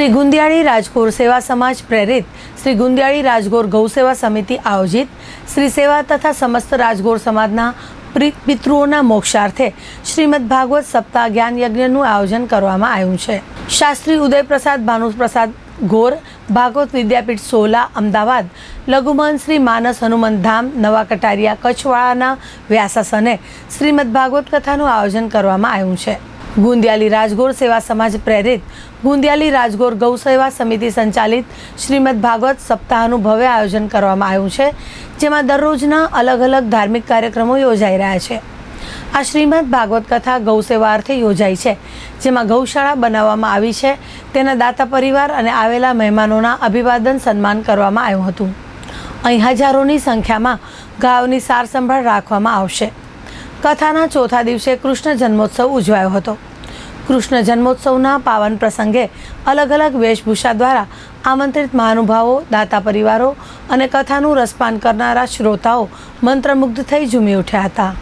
શ્રી ગુંદિયાળી રાજગોર સેવા સમાજ પ્રેરિત શ્રી ગુંદિયાળી રાજગોર ગૌસેવા સમિતિ આયોજિત શ્રી સેવા તથા સમસ્ત રાજગોર સમાજના પિતૃઓના મોક્ષાર્થે શ્રીમદ ભાગવત સપ્તાહ જ્ઞાન યજ્ઞનું આયોજન કરવામાં આવ્યું છે. શાસ્ત્રી ઉદયપ્રસાદ ભાનુપ્રસાદ ગોર, ભાગવત વિદ્યાપીઠ સોલા, અમદાવાદ, લઘુમન શ્રી માનસ હનુમંત ધામ, નવા કટારિયા કચ્છવાળાના વ્યાસાસને શ્રીમદ ભાગવત કથાનું આયોજન કરવામાં આવ્યું છે. ગુંદિયાલી રાજગોર સેવા સમાજ પ્રેરિત ગુંદિયાલી રાજગોર ગૌ સેવા સમિતિ સંચાલિત શ્રીમદ ભાગવત સપ્તાહનું ભવ્ય આયોજન કરવામાં આવ્યું છે, જેમાં દરરોજના અલગ અલગ ધાર્મિક કાર્યક્રમો યોજાઈ રહ્યા છે. આ શ્રીમદ ભાગવત કથા ગૌ સેવા અર્થે યોજાઈ છે, જેમાં ગૌશાળા બનાવવામાં આવી છે, તેના દાતા પરિવાર અને આવેલા મહેમાનોના અભિવાદન સન્માન કરવામાં આવ્યું હતું. અહીં હજારોની સંખ્યામાં ગાયોની સાર સંભાળ રાખવામાં આવશે. કથાના ચોથા દિવસે કૃષ્ણ જન્મોત્સવ ઉજવાયો હતો. કૃષ્ણ જન્મોત્સવના પાવન પ્રસંગે અલગ અલગ વેશભૂષા દ્વારા આમંત્રિત મહાનુભાવો, દાતા પરિવારો અને કથાનું રસપાન કરનારા શ્રોતાઓ મંત્રમુગ્ધ થઈ ઝૂમી ઉઠ્યા હતા.